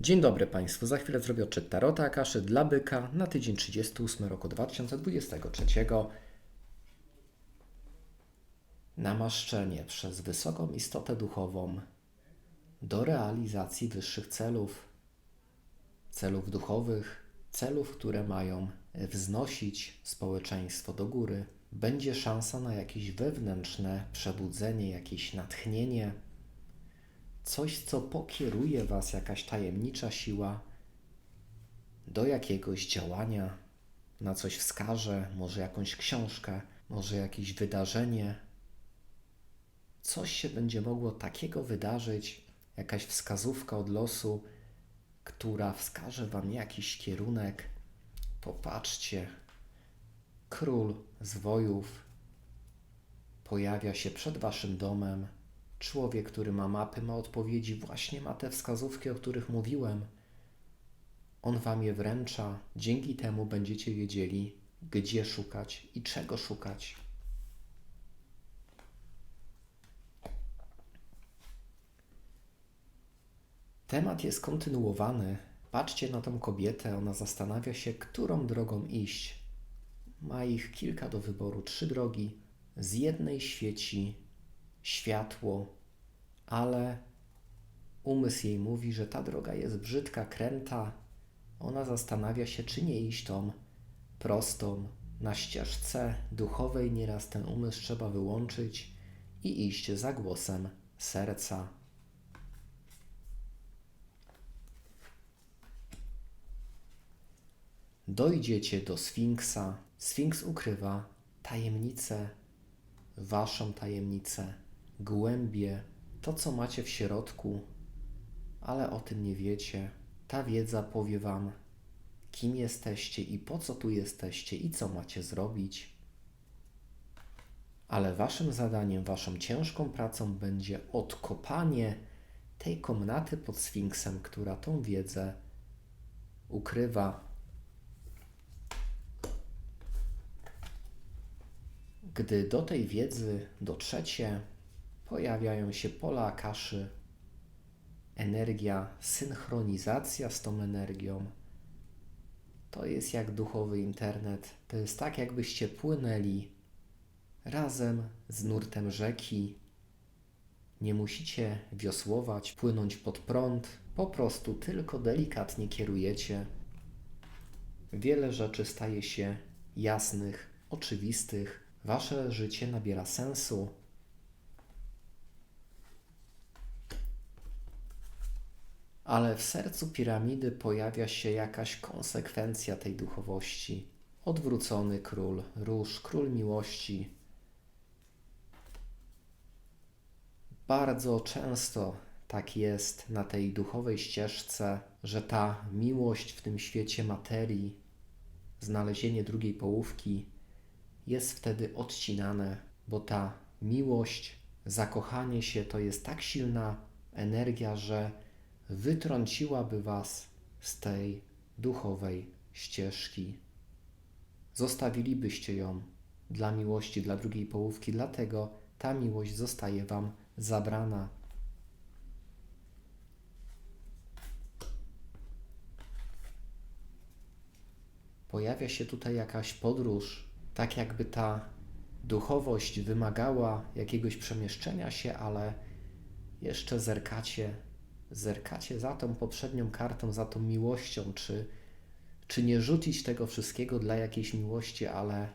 Dzień dobry Państwu. Za chwilę zrobię odczyt Tarota Akaszy dla Byka na tydzień 38 roku 2023. Namaszczenie przez wysoką istotę duchową do realizacji wyższych celów, celów duchowych, celów, które mają wznosić społeczeństwo do góry. Będzie szansa na jakieś wewnętrzne przebudzenie, jakieś natchnienie, coś, co pokieruje Was, jakaś tajemnicza siła do jakiegoś działania, na coś wskaże, może jakąś książkę, może jakieś wydarzenie. Coś się będzie mogło takiego wydarzyć, jakaś wskazówka od losu, która wskaże Wam jakiś kierunek. Popatrzcie, król zwojów pojawia się przed Waszym domem. Człowiek, który ma mapy, ma odpowiedzi, właśnie ma te wskazówki, o których mówiłem. On Wam je wręcza, dzięki temu będziecie wiedzieli, gdzie szukać i czego szukać. Temat jest kontynuowany. Patrzcie na tą kobietę, ona zastanawia się, którą drogą iść. Ma ich kilka do wyboru, trzy drogi. Z jednej świeci światło, ale umysł jej mówi, że ta droga jest brzydka, kręta. Ona zastanawia się, czy nie iść tą prostą. Na ścieżce duchowej nieraz ten umysł trzeba wyłączyć i iść za głosem serca. Dojdziecie do Sfinksa. Sfinks ukrywa tajemnicę, waszą tajemnicę, głębie, to co macie w środku, ale o tym nie wiecie. Ta wiedza powie wam, kim jesteście i po co tu jesteście i co macie zrobić. Ale waszym zadaniem, waszą ciężką pracą będzie odkopanie tej komnaty pod Sfinksem, która tą wiedzę ukrywa. Gdy do tej wiedzy dotrzecie, pojawiają się pola akaszy, energia, synchronizacja z tą energią. To jest jak duchowy internet. To jest tak, jakbyście płynęli razem z nurtem rzeki. Nie musicie wiosłować, płynąć pod prąd, po prostu tylko delikatnie kierujecie. Wiele rzeczy staje się jasnych, oczywistych. Wasze życie nabiera sensu. Ale w sercu piramidy pojawia się jakaś konsekwencja tej duchowości. Odwrócony król, róż, król miłości. Bardzo często tak jest na tej duchowej ścieżce, że ta miłość w tym świecie materii, znalezienie drugiej połówki, jest wtedy odcinane, bo ta miłość, zakochanie się to jest tak silna energia, że wytrąciłaby Was z tej duchowej ścieżki. Zostawilibyście ją dla miłości, dla drugiej połówki, dlatego ta miłość zostaje Wam zabrana. Pojawia się tutaj jakaś podróż, tak jakby ta duchowość wymagała jakiegoś przemieszczenia się, ale jeszcze zerkacie, zerkacie za tą poprzednią kartą, za tą miłością, czy, czy nie rzucić tego wszystkiego dla jakiejś miłości, ale,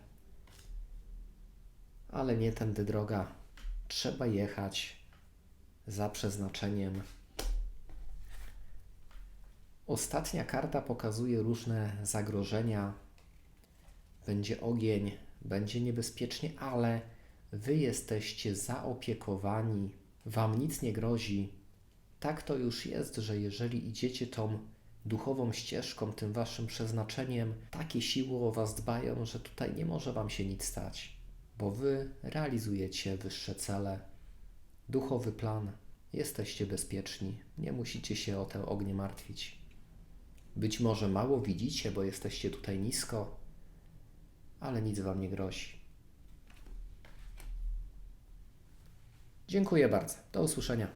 ale nie tędy droga. Trzeba jechać za przeznaczeniem. Ostatnia karta pokazuje różne zagrożenia. Będzie ogień, będzie niebezpiecznie, ale wy jesteście zaopiekowani, wam nic nie grozi. Tak to już jest, że jeżeli idziecie tą duchową ścieżką, tym waszym przeznaczeniem, takie siły o was dbają, że tutaj nie może wam się nic stać, bo wy realizujecie wyższe cele. Duchowy plan, jesteście bezpieczni, nie musicie się o te ognie martwić. Być może mało widzicie, bo jesteście tutaj nisko, ale nic wam nie grozi. Dziękuję bardzo. Do usłyszenia.